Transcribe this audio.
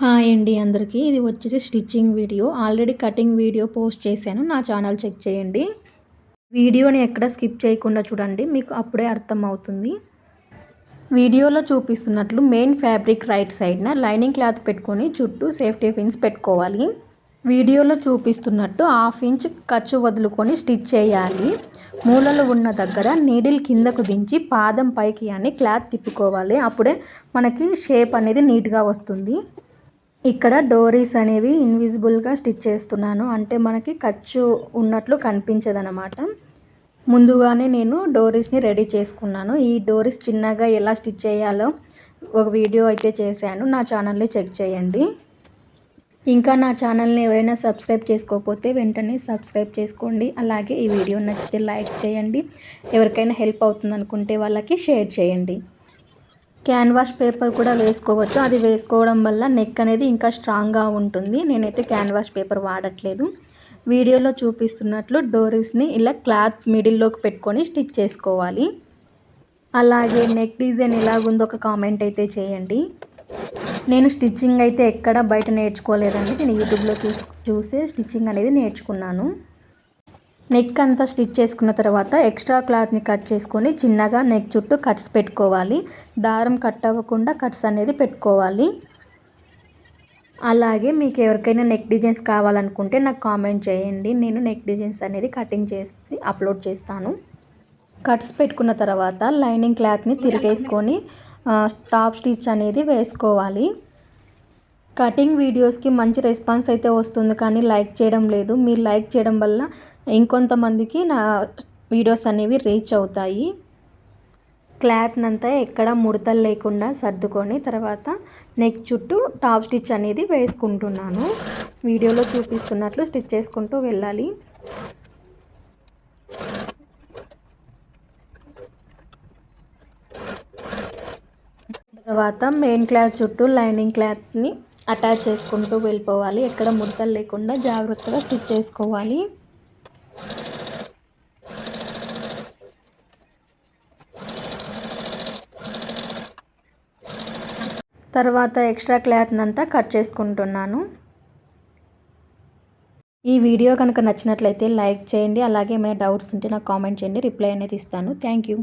Hi అండి అందరికీ. ఇది వచ్చేసి stitching video. Already cutting video post చేశాను. నా ఛానల్ చెక్ చేయండి. వీడియోని ఎక్కడ స్కిప్ చేయకుండా చూడండి. మీకు అప్పుడే అర్థం అవుతుంది వీడియోలో చూపిస్తున్నట్లు మెయిన్ ఫ్యాబ్రిక్ రైట్ సైడ్న లైనింగ్ క్లాత్ పెట్టుకొని చుట్టూ సేఫ్టీ పిన్స్ పెట్టుకోవాలి. వీడియోలో చూపిస్తున్నట్టు హాఫ్ ఇంచ్ ఖర్చు వదులుకొని స్టిచ్ చేయాలి. మూలలు ఉన్న దగ్గర నీడిల్ కిందకు దించి పాదం పైకి అని క్లాత్ తిప్పుకోవాలి. అప్పుడే మనకి షేప్ అనేది నీట్గా వస్తుంది. ఇక్కడ డోరీస్ అనేవి ఇన్విజిబుల్గా స్టిచ్ చేస్తున్నాను. అంటే మనకి ఖర్చు ఉన్నట్లు కనిపించదనమాట ముందుగానే నేను డోరీస్ని రెడీ చేసుకున్నాను. ఈ డోరీస్ చిన్నగా ఎలా స్టిచ్ చేయాలో ఒక వీడియో అయితే చేశాను. నా ఛానల్ని చెక్ చేయండి. ఇంకా నా ఛానల్ని ఎవరైనా సబ్స్క్రైబ్ చేసుకోకపోతే వెంటనే సబ్స్క్రైబ్ చేసుకోండి. అలాగే ఈ వీడియో నచ్చితే లైక్ చేయండి. ఎవరికైనా హెల్ప్ అవుతుంది అనుకుంటే వాళ్ళకి షేర్ చేయండి. క్యాన్వాష్ పేపర్ కూడా వేసుకోవచ్చు. అది వేసుకోవడం వల్ల నెక్ అనేది ఇంకా స్ట్రాంగ్గా ఉంటుంది. నేనైతే క్యాన్వాష్ పేపర్ వాడట్లేదు. వీడియోలో చూపిస్తున్నట్లు డోరీస్ని ఇలా క్లాత్ మిడిల్లోకి పెట్టుకొని స్టిచ్ చేసుకోవాలి. అలాగే నెక్ డిజైన్ ఎలాగుందో ఒక కామెంట్ అయితే చేయండి. నేను స్టిచ్చింగ్ అయితే ఎక్కడ బయట నేర్చుకోలేదండి. నేను యూట్యూబ్లో చూసి చూసే స్టిచ్చింగ్ అనేది నేర్చుకున్నాను. నెక్ అంతా స్టిచ్ చేసుకున్న తర్వాత ఎక్స్ట్రా క్లాత్ని కట్ చేసుకొని చిన్నగా నెక్ చుట్టూ కట్స్ పెట్టుకోవాలి. దారం కట్ అవ్వకుండా కట్స్ అనేది పెట్టుకోవాలి. అలాగే మీకు ఎవరికైనా నెక్ డిజైన్స్ కావాలనుకుంటే నాకు కామెంట్ చేయండి. నేను నెక్ డిజైన్స్ అనేది కటింగ్ చేసి అప్లోడ్ చేస్తాను. కట్స్ పెట్టుకున్న తర్వాత లైనింగ్ క్లాత్ని తిరిగేసుకొని టాప్ స్టిచ్ అనేది వేసుకోవాలి. కటింగ్ వీడియోస్కి మంచి రెస్పాన్స్ అయితే వస్తుంది కానీ లైక్ చేయడం లేదు. మీరు లైక్ చేయడం వల్ల ఇంకొంతమందికి నా వీడియోస్ అనేవి రీచ్ అవుతాయి. క్లాత్నంతా ఎక్కడ ముడతలు లేకుండా సర్దుకొని తర్వాత నెక్ చుట్టూ టాప్ స్టిచ్ అనేది వేసుకుంటున్నాను. వీడియోలో చూపిస్తున్నట్లు స్టిచ్ చేసుకుంటూ వెళ్ళాలి. తర్వాత మెయిన్ క్లాత్ చుట్టూ లైనింగ్ క్లాత్ని అటాచ్ చేసుకుంటూ వెళ్ళిపోవాలి. ఎక్కడ ముడతలు లేకుండా జాగ్రత్తగా స్టిచ్ చేసుకోవాలి. తర్వాత ఎక్స్ట్రా క్లాత్ని అంతా కట్ చేసుకుంటున్నాను. ఈ వీడియో కనుక నచ్చినట్లయితే లైక్ చేయండి అలాగే ఏమైనా డౌట్స్ ఉంటే నాకు కామెంట్ చేయండి రిప్లై అనేది ఇస్తాను. Thank you.